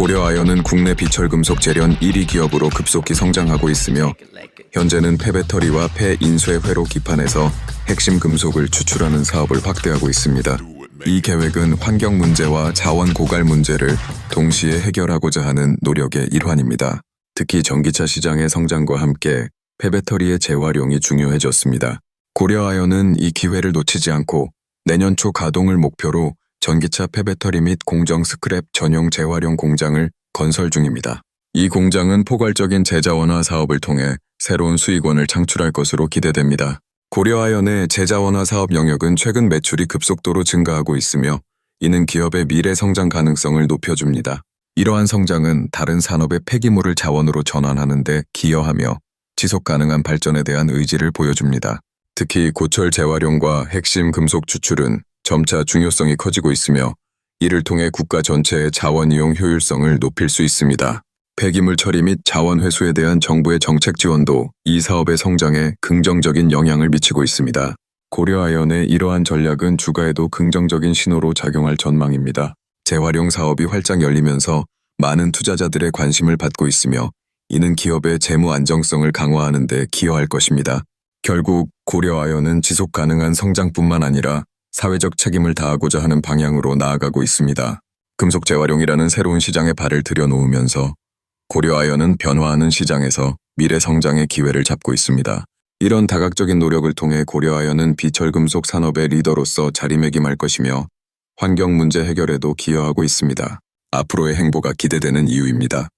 고려아연은 국내 비철금속 재련 1위 기업으로 급속히 성장하고 있으며 현재는 폐배터리와 폐인쇄 회로 기판에서 핵심 금속을 추출하는 사업을 확대하고 있습니다. 이 계획은 환경 문제와 자원 고갈 문제를 동시에 해결하고자 하는 노력의 일환입니다. 특히 전기차 시장의 성장과 함께 폐배터리의 재활용이 중요해졌습니다. 고려아연은 이 기회를 놓치지 않고 내년 초 가동을 목표로 전기차 폐배터리 및 공정 스크랩 전용 재활용 공장을 건설 중입니다. 이 공장은 포괄적인 재자원화 사업을 통해 새로운 수익원을 창출할 것으로 기대됩니다. 고려아연의 재자원화 사업 영역은 최근 매출이 급속도로 증가하고 있으며 이는 기업의 미래 성장 가능성을 높여줍니다. 이러한 성장은 다른 산업의 폐기물을 자원으로 전환하는 데 기여하며 지속 가능한 발전에 대한 의지를 보여줍니다. 특히 고철 재활용과 핵심 금속 추출은 점차 중요성이 커지고 있으며 이를 통해 국가 전체의 자원 이용 효율성을 높일 수 있습니다. 폐기물 처리 및 자원 회수에 대한 정부의 정책 지원도 이 사업의 성장에 긍정적인 영향을 미치고 있습니다. 고려아연의 이러한 전략은 주가에도 긍정적인 신호로 작용할 전망입니다. 재활용 사업이 활짝 열리면서 많은 투자자들의 관심을 받고 있으며 이는 기업의 재무 안정성을 강화하는 데 기여할 것입니다. 결국 고려아연은 지속 가능한 성장뿐만 아니라 사회적 책임을 다하고자 하는 방향으로 나아가고 있습니다. 금속 재활용이라는 새로운 시장에 발을 들여놓으면서 고려아연은 변화하는 시장에서 미래 성장의 기회를 잡고 있습니다. 이런 다각적인 노력을 통해 고려아연은 비철금속 산업의 리더로서 자리매김할 것이며 환경 문제 해결에도 기여하고 있습니다. 앞으로의 행보가 기대되는 이유입니다.